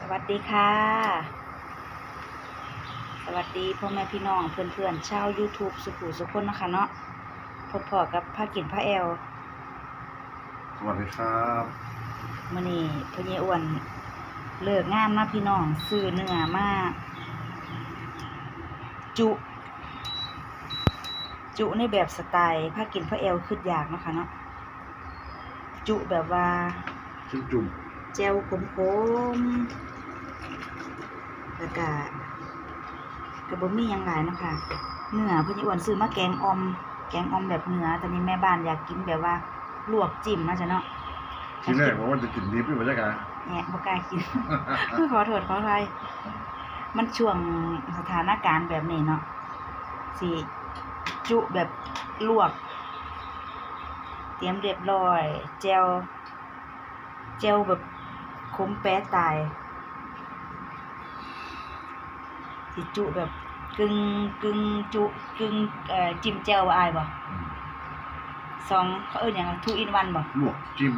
สวัสดีค่ะ สวัสดีพ่อแม่พี่น้องเพื่อนๆชาว YouTube สุขุสุขคนนะคะเนาะพบพอกับผ้ากินผ้าแอลสวัสดีครับมื่อนี้พ่อเยอ้วนเลิกงานมาพี่น้องซื้อเนื้อมาจุ จุในแบบสไตล์ผ้ากินผ้าแอลคืออยากเนาะคะเนาะจุแบบว่าชื่อจุ่ม แจวขมๆแล้วก็กระบมีหยังหลายเนาะค่ะเนื้อเพิ่นสิอ้วนซื้อมาแกงออมแกงออมแบบเนื้อตอนนี้แม่บ้านอยากกินแบบว่าลวกจิ้มเนาะจ้ะเนาะทีแรกบอกว่าจะกินดิบอยู่บรรยากาศแหะบ่กล้ากินขอโทษขออภัยมันช่วงสถานการณ์แบบนี้เนาะสิจุแบบลวก เตรียมเรียบร้อยแจวแจวแบบ ขมแป๊ะตายสิจุแบบกึ่งกึ่งจุกึ่งเอ่อจิ้มแจ่วอายบ่สองเขาเอิ้นหยังทูอินวันบ่ลวกจิ้ม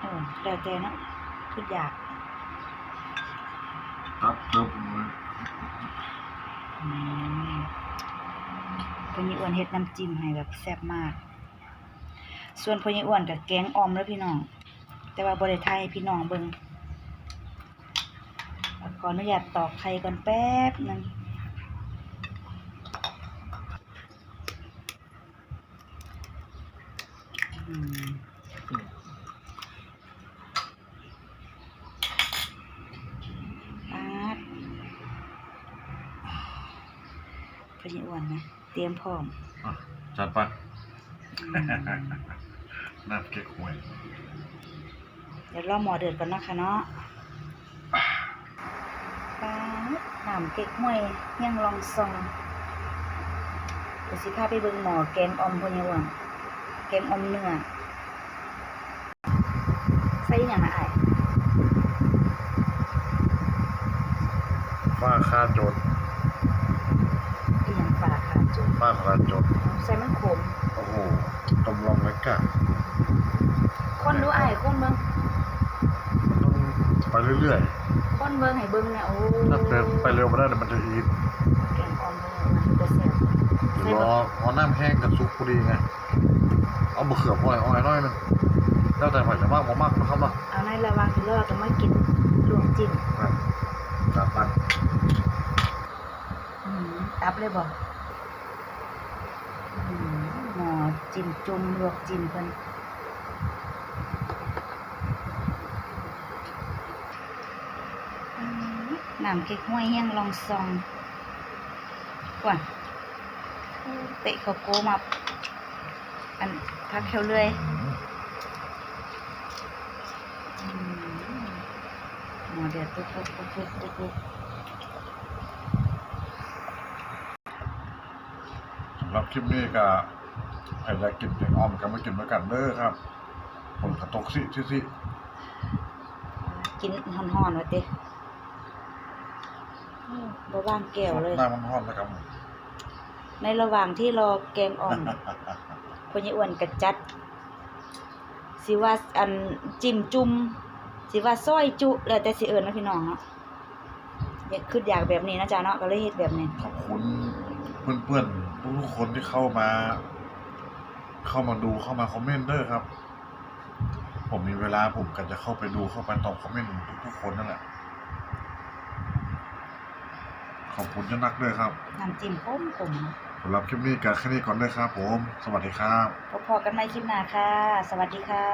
เออแล้วแต่เนาะคืออยากครับเติมอืมพอยี่อ้วนเฮ็ดน้ำจิ้มให้แบบแซ่บมาก ส่วนพอยี่อ้วนกับแกงออมแล้วพี่น้อง แต่ว่าบ่ได้ทายให้พี่น้องเบิ่งขออนุญาตตอกไข่ก่อนแป๊บหนึงอืมปาดพอยี่อ้วนนะ เตรียมพร้อมอะจัดไปอืมน้ำเก๊กฮวย เดี๋ยวรอหมอเดือดก่อนนะคะเนาะปลาน้ำเก๊กห้วยยังลองซองเดี๋ยวสิพาไปเบิ่งหมอแกงออมพะเนี่ยว่ะแกงออมเนื้อใส่อหย่างละอ้ายฝ้าคาโจดอีหยังปลาขาดจุดฝ้าคาโจดใส่มันขมโอ้โหต้มลองเล็กกะ คนดูอ้ายคนเบิ่ง มันต้องไป เรื่อยคนเบิ่งให้เบิ่งเนี่ยโอ้ๆถ้าเติมไปเร็วไม่ได้เดี๋ยวมันจะอีทแกงออมพะเนี่ยมันจะแซ่บใส่รบัอกพอน้ำแห้งกับซุปพอดีไง เอามะเขือพอยอ้อยน้อยหนึงแล้วแต่ผัดจะมากบ่มากนะครับเนาะเอาในระหว่างที่รอก็มากินลวกจิ้มครับจัดไปอืมตับเลยบอกหมอจิ้มจุ่มลวกจิ้มเพิ่นอืม น้ำเก๊กห้วยแห้งลองซองกว่าเตะเขาโกมาอันพักแควเลยอืมหมอเดือดปุ๊บปุ๊บปุ๊บปุ๊บปุ๊บปุ๊บสำหรับคลิปนี้ก็ใครอยากกินแกงอ่อมก็มากินด้วยกันเด้อครับผลกระตกสิสิสิกินห่อนๆไว้เต้ บ่ว่างแก้วเลย น้ำมันร้อนแล้วครับในระหว่างที่รอแกงอ่อมพญอ้วนกระจัด สิว่าอันจิ้มจุ่มสิว่าซอยจุแล้วแต่สิเอิ้นนะพี่น้องเนาะอยากคืออยากแบบนี้นะจ๊ะเนาะก็เลยเฮ็ดแบบนี้ขอบคุณเพื่อนๆทุกๆคนที่เข้ามา เข้ามาดูเข้ามาคอมเมนต์เด้อครับ ผมมีเวลาผมก็จะเข้าไปดูเข้าไปตอบคอมเมนต์ทุกๆคนนั่นแหละ ขอบคุณเจ้านักด้วยครับน้ำจิ้มขมๆเนาะสำหรับคลิปนี้ก็แค่นี้ก่อนเด้อครับผม สวัสดีครับ พบพอกันใหม่คลิปหน้าค่ะ สวัสดีค่ะ